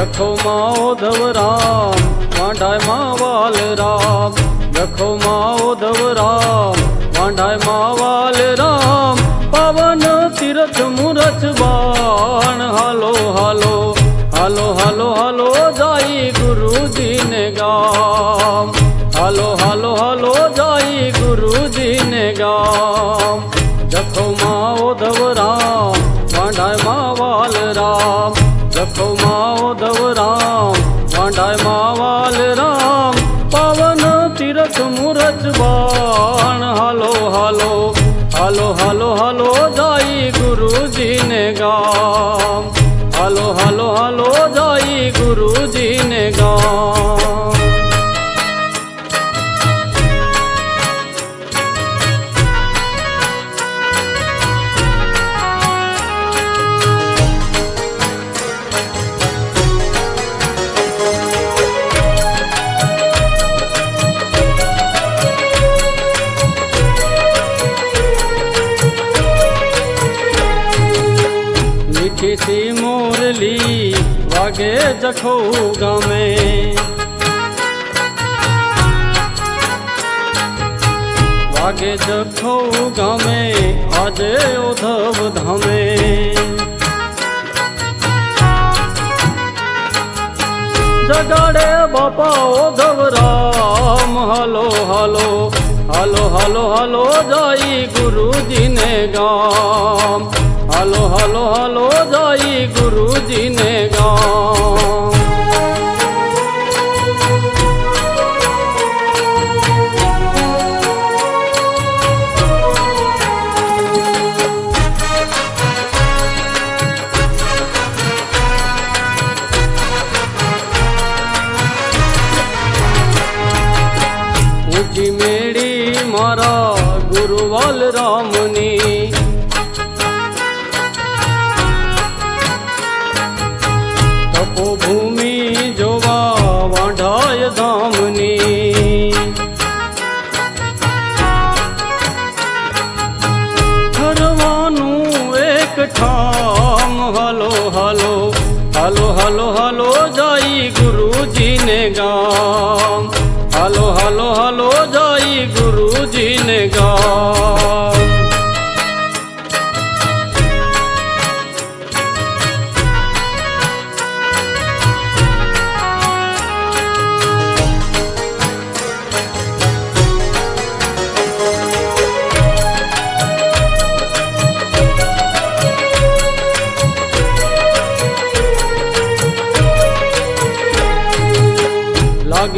જખોમાં માધવ રામ વાંઢાયમાં વાલ રામ રખો માધવ રામ વાંઢાયમાં વાલ રામ પવન, તીરથ, મુરથ, બાણ. હાલો હાલો હાલો હલો હાલો જાય ગુરુજીને ગામ. હલો હલો હાલો જાય ગુરુજીને ગામ. સી મોરલી વાગે જખો ગમે વાગે જખો ગમે આજે ઓધવ ધમે જગાડે બાપા Odhav Ram hello hello hello hello હાલો જાય ગુરુજીને ગામ હાલો હલો હલો જાય ગુરુજીને ગામ. મેળી મારા ગુરુવાલ રામની હાલો હલો હાલો જાય ગુરુજીને ગામ. હલો હલો હાલો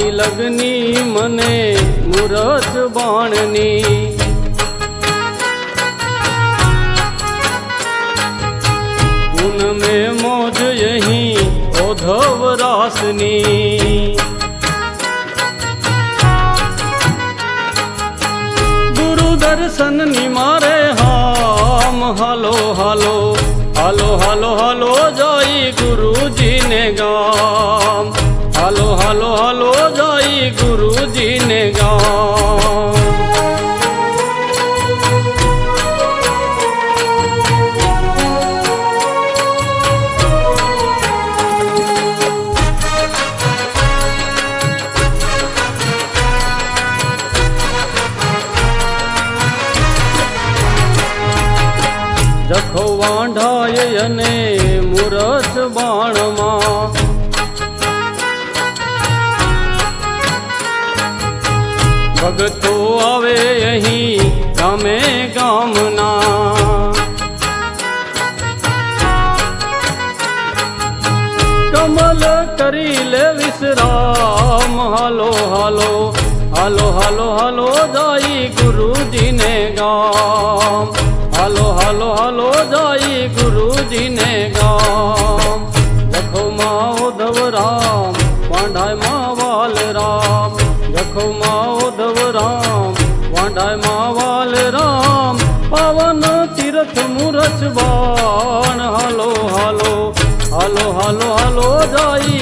લાગી લગની મને મુરત બાણની પૂનમે મોજ યહી ઓધવ રાસની ગુરુ દર્શનની મારે હામ હાલો હાલો હાલો હાલો હાલો જાય ગુરુજીને ગામ હાલો હાલો હાલો જય ગુરુજીને ગામ જખો વાંઢાય અને મુરત બાણમાં ભગતો આવે અહીં ગામે ગામના કમલ કરી લે વિશ્રામ. હાલો હાલો હાલો હાલો હાલો, જાય ગુરુજીને ગામ. હાલો હાલો હાલો, જાય ગુરુજીને ગામ. રામ માવાલ વાલ રામ પાવન તીરથ મુરસ બાણ. હાલો હાલો હાલો હાલો હાલો જાય